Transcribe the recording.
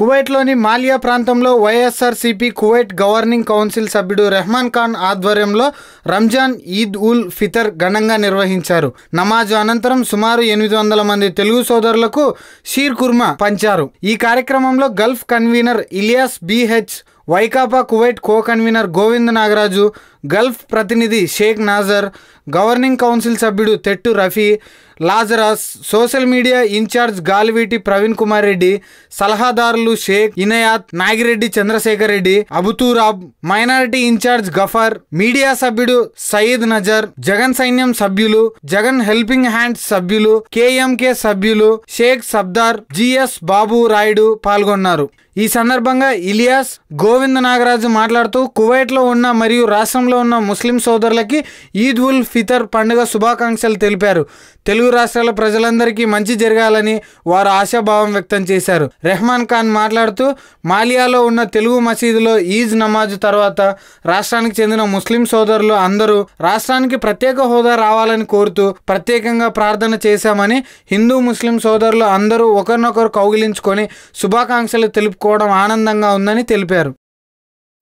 కువైట్లోని మాలియా ప్రాంతంలో YSRCP Kuwait governing council సభ్యుడు రెహమాన్ ఖాన్ ఆధ్వర్యంలో రంజాన్ ఈద్ ఉల్ ఫితర్ ఘనంగా నిర్వహించారు. నమాజు అనంతరం సుమారు ఎనిమిది వందల మంది తెలుగు సోదరులకు షీర్ కుర్మా పంచారు. ఈ కార్యక్రమంలో Gulf convener Ilyas BH Vaikapa Kuwait co convener Govind Nagaraju Gulf ప్రతినిధి షేక్ నాజర్ గవర్నింగ్ కౌన్సిల్ సభ్యుడు Thettu Rafi Lazarus social media in charge Galiveeti Praveen Kumar Reddy సలహాదారులు Sheikh Inayat Nagireddy Chandrasekhar Reddy Abuturab minority in charge Ghaffar media సభ్యుడు సయీద్ నజర్ జగన్ సైన్యం సభ్యులు Jagan helping hands సభ్యులు KMK సభ్యులు Sheikh Sabdar GS Babu Rayudu పాల్గొన్నారు. ఈ సందర్భంగా ఇలియాస్ గోవింద నాగరాజు మాట్లాడుతూ కువైట్లో ఉన్న మరియు రాష్ట్రంలో ఉన్న ముస్లిం సోదరులకి ఈద్ ఉల్ ఫితర్ పండుగ శుభాకాంక్షలు తెలిపారు. తెలుగు రాష్ట్రాల ప్రజలందరికీ మంచి జరగాలని వారు ఆశాభావం వ్యక్తం చేశారు. రెహమాన్ ఖాన్ మాట్లాడుతూ మాలియాలో ఉన్న తెలుగు మసీదులో ఈజ్ నమాజ్ తర్వాత రాష్ట్రానికి చెందిన ముస్లిం సోదరులు అందరూ రాష్ట్రానికి ప్రత్యేక హోదా రావాలని కోరుతూ ప్రత్యేకంగా ప్రార్థన చేశామని హిందూ ముస్లిం సోదరులు అందరూ ఒకరినొకరు కౌగిలించుకొని శుభాకాంక్షలు తెలుపుకోవడం ఆనందంగా ఉందని తెలిపారు.